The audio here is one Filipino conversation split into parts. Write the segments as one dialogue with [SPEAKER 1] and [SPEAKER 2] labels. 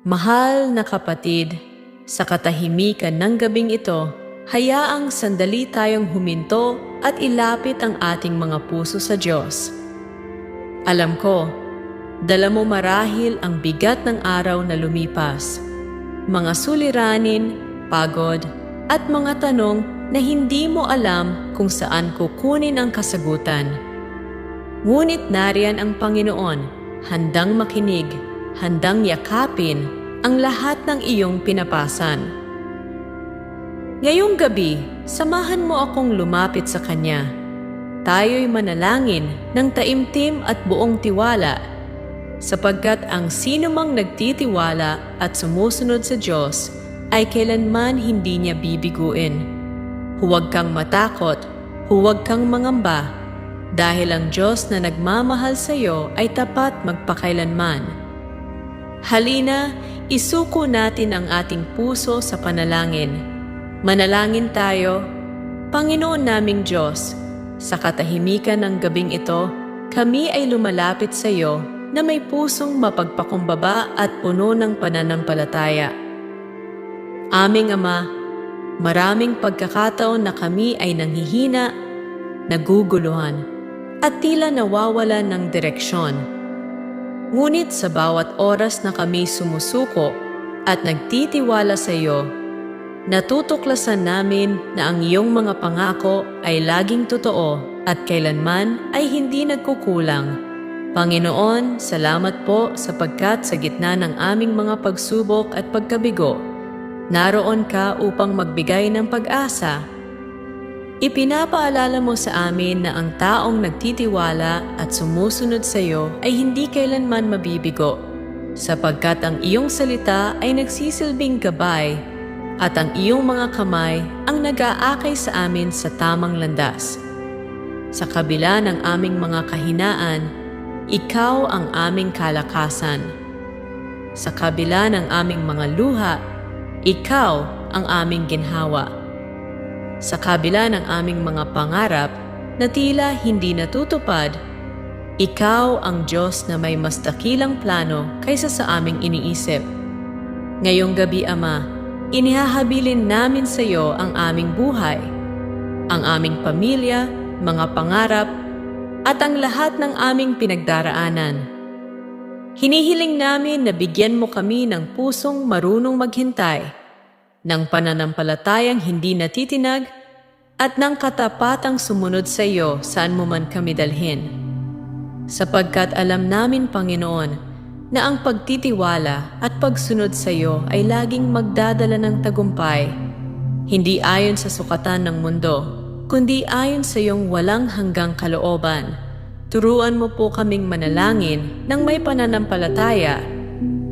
[SPEAKER 1] Mahal na kapatid, sa katahimikan ng gabing ito, hayaang sandali tayong huminto at ilapit ang ating mga puso sa Diyos. Alam ko, dala mo marahil ang bigat ng araw na lumipas. Mga suliranin, pagod, at mga tanong na hindi mo alam kung saan kukunin ang kasagutan. Ngunit nariyan ang Panginoon, handang makinig, handang yakapin ang lahat ng iyong pinapasan. Ngayong gabi, samahan mo akong lumapit sa Kanya. Tayo'y manalangin ng taimtim at buong tiwala sapagkat ang sinumang nagtitiwala at sumusunod sa Diyos ay kailanman hindi niya bibiguin. Huwag kang matakot, huwag kang mangamba, dahil ang Diyos na nagmamahal sa iyo ay tapat magpakailanman. Halina, isuko natin ang ating puso sa panalangin. Manalangin tayo, Panginoon naming Diyos, sa katahimikan ng gabing ito, kami ay lumalapit sa iyo na may pusong mapagpakumbaba at puno ng pananampalataya. Aming Ama, maraming pagkakataon na kami ay nanghihina, naguguluhan, at tila nawawalan ng direksyon. Ngunit sa bawat oras na kami sumusuko at nagtitiwala sa iyo, natutuklasan namin na ang iyong mga pangako ay laging totoo at kailanman ay hindi nagkukulang. Panginoon, salamat po sapagkat sa gitna ng aming mga pagsubok at pagkabigo, naroon ka upang magbigay ng pag-asa. Ipinapaalala mo sa amin na ang taong nagtitiwala at sumusunod sa iyo ay hindi kailanman mabibigo, sapagkat ang iyong salita ay nagsisilbing gabay at ang iyong mga kamay ang nag-aakay sa amin sa tamang landas. Sa kabila ng aming mga kahinaan, ikaw ang aming kalakasan. Sa kabila ng aming mga luha, ikaw ang aming ginhawa. Sa kabila ng aming mga pangarap na tila hindi natutupad, ikaw ang Diyos na may mas dakilang plano kaysa sa aming iniisip. Ngayong gabi, Ama, inihahabilin namin sa iyo ang aming buhay, ang aming pamilya, mga pangarap, at ang lahat ng aming pinagdaraanan. Hinihiling namin na bigyan mo kami ng pusong marunong maghintay, ng pananampalatayang hindi natitinag, at ng katapatang sumunod sa iyo saan mo man kami dalhin. Sapagkat alam namin, Panginoon, na ang pagtitiwala at pagsunod sa iyo ay laging magdadala ng tagumpay, hindi ayon sa sukatan ng mundo, kundi ayon sa iyong walang hanggang kalooban. Turuan mo po kaming manalangin ng may pananampalataya,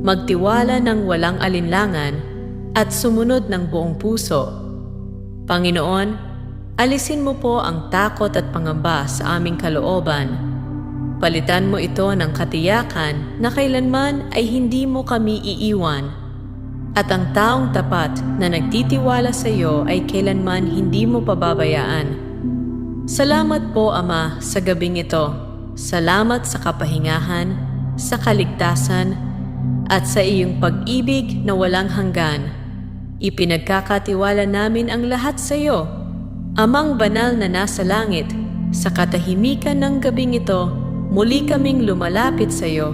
[SPEAKER 1] magtiwala ng walang alinlangan, at sumunod ng buong puso. Panginoon, alisin mo po ang takot at pangamba sa aming kalooban. Palitan mo ito ng katiyakan na kailanman ay hindi mo kami iiwan. At ang taong tapat na nagtitiwala sa iyo ay kailanman hindi mo pababayaan. Salamat po, Ama, sa gabing ito. Salamat sa kapahingahan, sa kaligtasan, at sa iyong pag-ibig na walang hanggan. Ipinagkakatiwala namin ang lahat sa iyo. Amang banal na nasa langit, sa katahimikan ng gabing ito, muli kaming lumalapit sa iyo.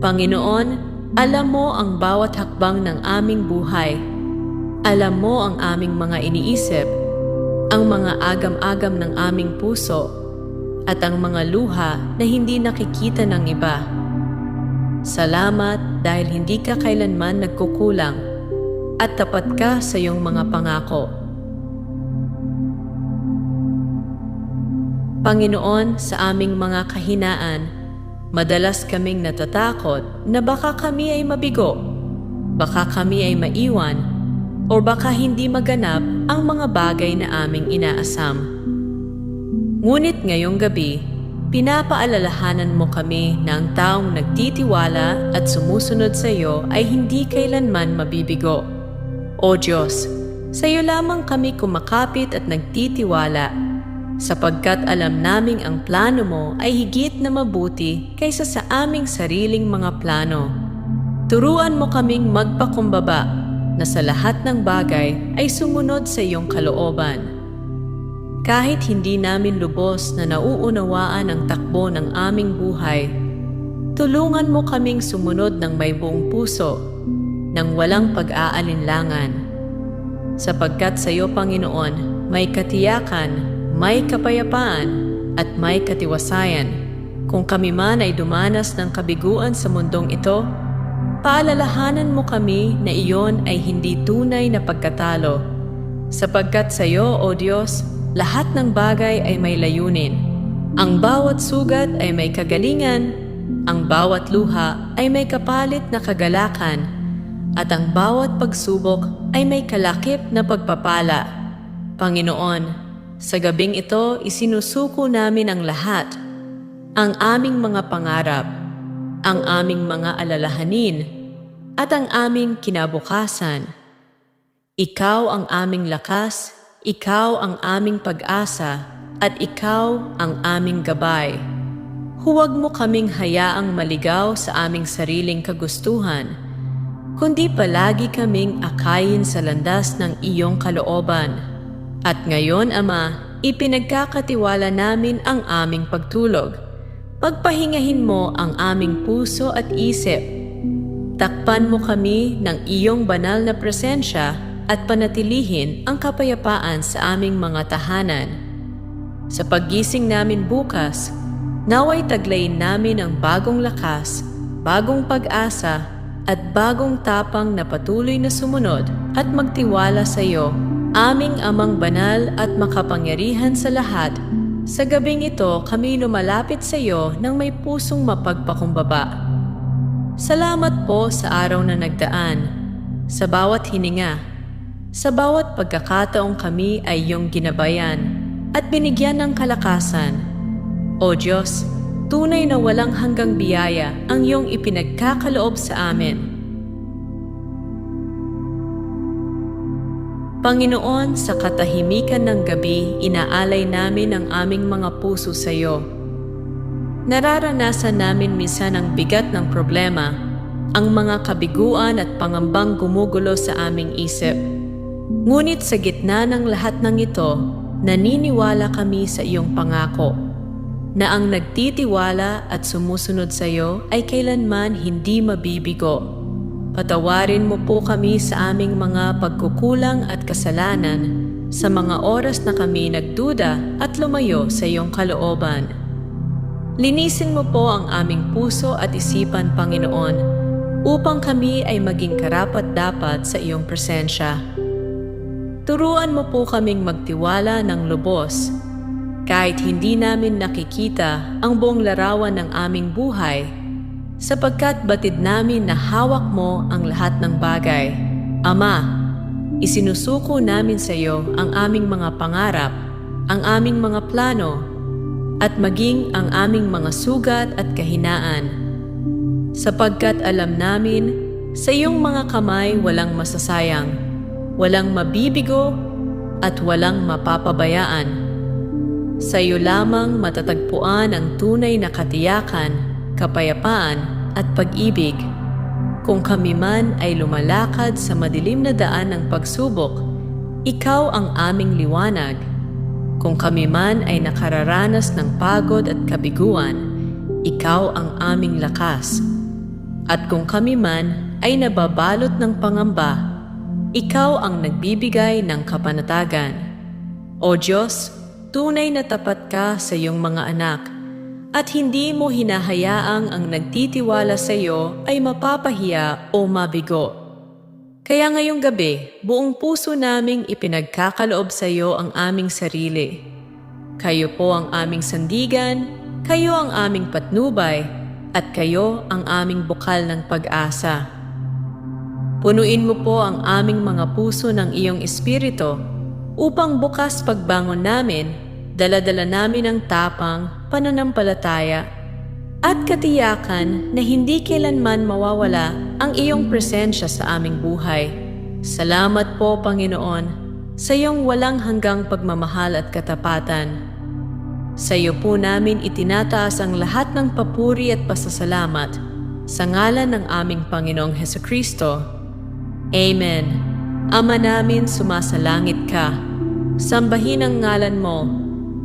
[SPEAKER 1] Panginoon, alam mo ang bawat hakbang ng aming buhay. Alam mo ang aming mga iniisip, ang mga agam-agam ng aming puso, at ang mga luha na hindi nakikita ng iba. Salamat dahil hindi ka kailanman nagkukulang at tapat ka sa iyong mga pangako. Panginoon, sa aming mga kahinaan, madalas kaming natatakot na baka kami ay mabigo, baka kami ay maiwan, o baka hindi maganap ang mga bagay na aming inaasam. Ngunit ngayong gabi, pinapaalalahanan mo kami na ang taong nagtitiwala at sumusunod sa iyo ay hindi kailanman mabibigo. O Diyos, sa iyo lamang kami kumakapit at nagtitiwala, sapagkat alam naming ang plano mo ay higit na mabuti kaysa sa aming sariling mga plano. Turuan mo kaming magpakumbaba na sa lahat ng bagay ay sumunod sa iyong kalooban. Kahit hindi namin lubos na nauunawaan ang takbo ng aming buhay, tulungan mo kaming sumunod ng may buong puso, ng walang pag-aalinlangan. Sapagkat sa iyo, Panginoon, may katiyakan, may kapayapaan, at may katiwasayan. Kung kami man ay dumanas ng kabiguan sa mundong ito, paalalahanan mo kami na iyon ay hindi tunay na pagkatalo. Sapagkat sa iyo, O Diyos, lahat ng bagay ay may layunin. Ang bawat sugat ay may kagalingan, ang bawat luha ay may kapalit na kagalakan, at ang bawat pagsubok ay may kalakip na pagpapala. Panginoon, sa gabing ito isinusuko namin ang lahat, ang aming mga pangarap, ang aming mga alalahanin, at ang aming kinabukasan. Ikaw ang aming lakas, ikaw ang aming pag-asa, at ikaw ang aming gabay. Huwag mo kaming hayaang maligaw sa aming sariling kagustuhan, kundi palagi kaming akayin sa landas ng iyong kalooban. At ngayon, Ama, ipinagkakatiwala namin ang aming pagtulog. Pagpahingahin mo ang aming puso at isip. Takpan mo kami ng iyong banal na presensya at panatilihin ang kapayapaan sa aming mga tahanan. Sa paggising namin bukas, naway taglayin namin ang bagong lakas, bagong pag-asa, at bagong tapang na patuloy na sumunod at magtiwala sa iyo, aming amang banal at makapangyarihan sa lahat. Sa gabing ito, kami lumalapit sa iyo ng may pusong mapagpakumbaba. Salamat po sa araw na nagdaan, sa bawat hininga, sa bawat pagkakataong kami ay iyong ginabayan at binigyan ng kalakasan. O Diyos, tunay na walang hanggang biyaya ang iyong ipinagkakaloob sa amin. Panginoon, sa katahimikan ng gabi, inaalay namin ang aming mga puso sa iyo. Nararanasan namin minsan ang bigat ng problema, ang mga kabiguan at pangambang gumugulo sa aming isip. Ngunit sa gitna ng lahat ng ito, naniniwala kami sa iyong pangako na ang nagtitiwala at sumusunod sa iyo ay kailanman hindi mabibigo. Patawarin mo po kami sa aming mga pagkukulang at kasalanan sa mga oras na kami nagduda at lumayo sa iyong kalooban. Linisin mo po ang aming puso at isipan, Panginoon, upang kami ay maging karapat-dapat sa iyong presensya. Turuan mo po kaming magtiwala ng lubos kahit hindi namin nakikita ang buong larawan ng aming buhay sapagkat batid namin na hawak mo ang lahat ng bagay. Ama, isinusuko namin sa iyo ang aming mga pangarap, ang aming mga plano, at maging ang aming mga sugat at kahinaan. Sapagkat alam namin, sa iyong mga kamay walang masasayang, walang mabibigo, at walang mapapabayaan. Sa iyo lamang matatagpuan ang tunay na katiyakan, kapayapaan, at pag-ibig. Kung kami man ay lumalakad sa madilim na daan ng pagsubok, ikaw ang aming liwanag. Kung kami man ay nakararanas ng pagod at kabiguan, ikaw ang aming lakas. At kung kami man ay nababalot ng pangamba, ikaw ang nagbibigay ng kapanatagan. O Diyos, tunay na tapat ka sa iyong mga anak at hindi mo hinahayaang ang nagtitiwala sa iyo ay mapapahiya o mabigo. Kaya ngayong gabi, buong puso naming ipinagkakaloob sa iyo ang aming sarili. Kayo po ang aming sandigan, kayo ang aming patnubay, at kayo ang aming bukal ng pag-asa. Punuin mo po ang aming mga puso ng iyong espiritu upang bukas pagbangon namin Daladala namin ang tapang, pananampalataya, at katiyakan na hindi kailanman mawawala ang iyong presensya sa aming buhay. Salamat po, Panginoon, sa iyong walang hanggang pagmamahal at katapatan. Sa iyo po namin itinataas ang lahat ng papuri at pasasalamat sa ngalan ng aming Panginoong Heso Kristo. Amen. Ama namin, sumasalangit ka. Sambahin ang ngalan mo.